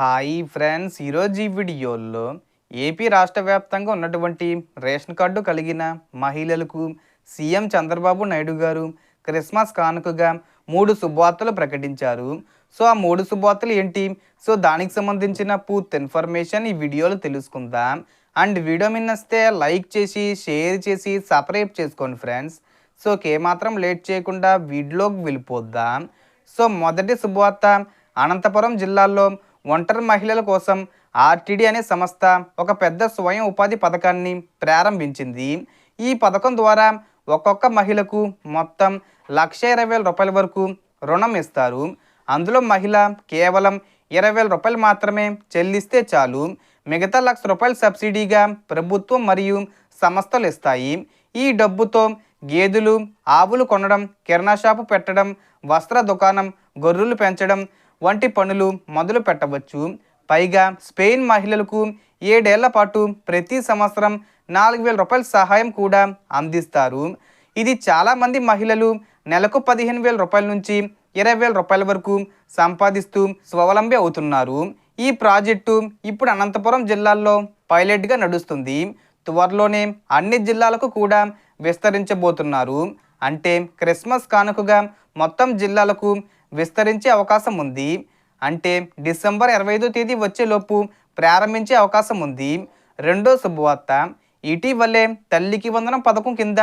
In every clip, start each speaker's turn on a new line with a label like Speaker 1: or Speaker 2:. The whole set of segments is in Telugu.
Speaker 1: హాయ్ ఫ్రెండ్స్ ఈరోజు ఈ వీడియోలో ఏపీ రాష్ట్ర వ్యాప్తంగా ఉన్నటువంటి రేషన్ కార్డు కలిగిన మహిళలకు సీఎం చంద్రబాబు నాయుడు గారు క్రిస్మస్ కానుకగా మూడు శుభవార్తలు ప్రకటించారు. సో ఆ మూడు శుభవార్తలు ఏంటి? సో దానికి సంబంధించిన పూర్తి ఇన్ఫర్మేషన్ ఈ వీడియోలో తెలుసుకుందాం. అండ్ వీడియో మిన్నస్తే లైక్ చేసి షేర్ చేసి సబ్స్క్రైబ్ చేసుకోండి ఫ్రెండ్స్. సో ఏమాత్రం లేట్ చేయకుండా వీడియోకి వెళ్ళిపోద్దాం సో మొదటి శుభవార్త అనంతపురం జిల్లాలో ఒంటరి మహిళల కోసం ఆర్టీడీ అనే సంస్థ ఒక పెద్ద స్వయం ఉపాధి పథకాన్ని ప్రారంభించింది. ఈ పథకం ద్వారా ఒక్కొక్క మహిళకు మొత్తం లక్ష ఇరవై వేల రూపాయల వరకు రుణం ఇస్తారు. అందులో మహిళ కేవలం ఇరవై వేల రూపాయలు మాత్రమే చెల్లిస్తే చాలు. మిగతా లక్ష రూపాయలు సబ్సిడీగా ప్రభుత్వం మరియు సంస్థలు ఇస్తాయి. ఈ డబ్బుతో గేదెలు ఆవులు కొనడం కిరాణా షాపు పెట్టడం వస్త్ర దుకాణం గొర్రెలు పెంచడం వంటి పనులు మొదలు పెట్టవచ్చు. పైగా స్పెయిన్ మహిళలకు ఏడేళ్ళ పాటు ప్రతి సంవత్సరం నాలుగు వేల రూపాయల సహాయం కూడా అందిస్తారు. ఇది చాలామంది మహిళలు నెలకు పదిహేను వేల రూపాయల నుంచి ఇరవై వేల రూపాయల వరకు సంపాదిస్తూ స్వావలంబి అవుతున్నారు. ఈ ప్రాజెక్టు ఇప్పుడు అనంతపురం జిల్లాల్లో పైలట్గా నడుస్తుంది. త్వరలోనే అన్ని జిల్లాలకు కూడా విస్తరించబోతున్నారు. అంటే క్రిస్మస్ కానుకగా మొత్తం జిల్లాలకు విస్తరించే అవకాశం ఉంది. అంటే డిసెంబర్ ఇరవై ఐదో తేదీ వచ్చేలోపు ప్రారంభించే అవకాశం ఉంది. రెండో శుభవార్త ఇటీవలే తల్లికి వందనం పథకం కింద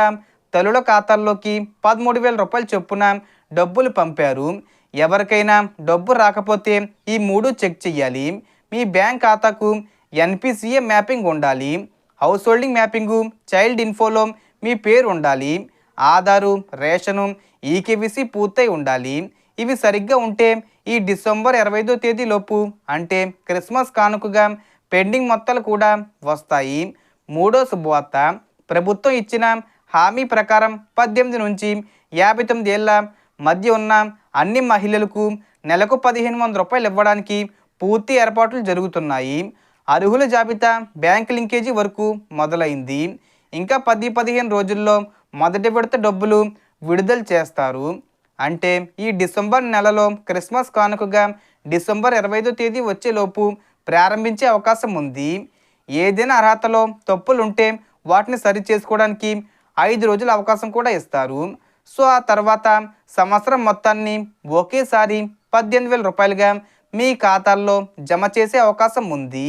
Speaker 1: తల్లుల ఖాతాల్లోకి పదమూడు వేల రూపాయల చొప్పున డబ్బులు పంపారు. ఎవరికైనా డబ్బు రాకపోతే ఈ మూడు చెక్ చేయాలి. మీ బ్యాంక్ ఖాతాకు ఎన్పిసిఏ మ్యాపింగ్ ఉండాలి. హౌస్ హోల్డింగ్ మ్యాపింగు చైల్డ్ ఇన్ఫోలో మీ పేరు ఉండాలి. ఆధారు రేషను ఈకేవిసి పూర్తయి ఉండాలి. ఇవి సరిగ్గా ఉంటే ఈ డిసెంబర్ ఇరవై ఐదో తేదీలోపు అంటే క్రిస్మస్ కానుకగా పెండింగ్ మొత్తాలు కూడా వస్తాయి. మూడో శుభవార్త ప్రభుత్వం ఇచ్చిన హామీ ప్రకారం పద్దెనిమిది నుంచి యాభై తొమ్మిది ఏళ్ళ మధ్య ఉన్న అన్ని మహిళలకు నెలకు పదిహేను వందల రూపాయలు ఇవ్వడానికి పూర్తి ఏర్పాట్లు జరుగుతున్నాయి. అర్హుల జాబితా బ్యాంక్ లింకేజీ వరకు మొదలైంది. ఇంకా పది పదిహేను రోజుల్లో మొదటి విడత డబ్బులు విడుదల చేస్తారు. అంటే ఈ డిసెంబర్ నెలలో క్రిస్మస్ కానుకగా డిసెంబర్ ఇరవై ఐదో తేదీ వచ్చేలోపు ప్రారంభించే అవకాశం ఉంది. ఏదైనా అర్హతలో తప్పులు ఉంటే వాటిని సరి చేసుకోవడానికి ఐదు రోజుల అవకాశం కూడా ఇస్తారు. సో ఆ తర్వాత సంవత్సరం మొత్తాన్ని ఒకేసారి పద్దెనిమిది వేల రూపాయలుగా మీ ఖాతాల్లో జమ చేసే అవకాశం ఉంది.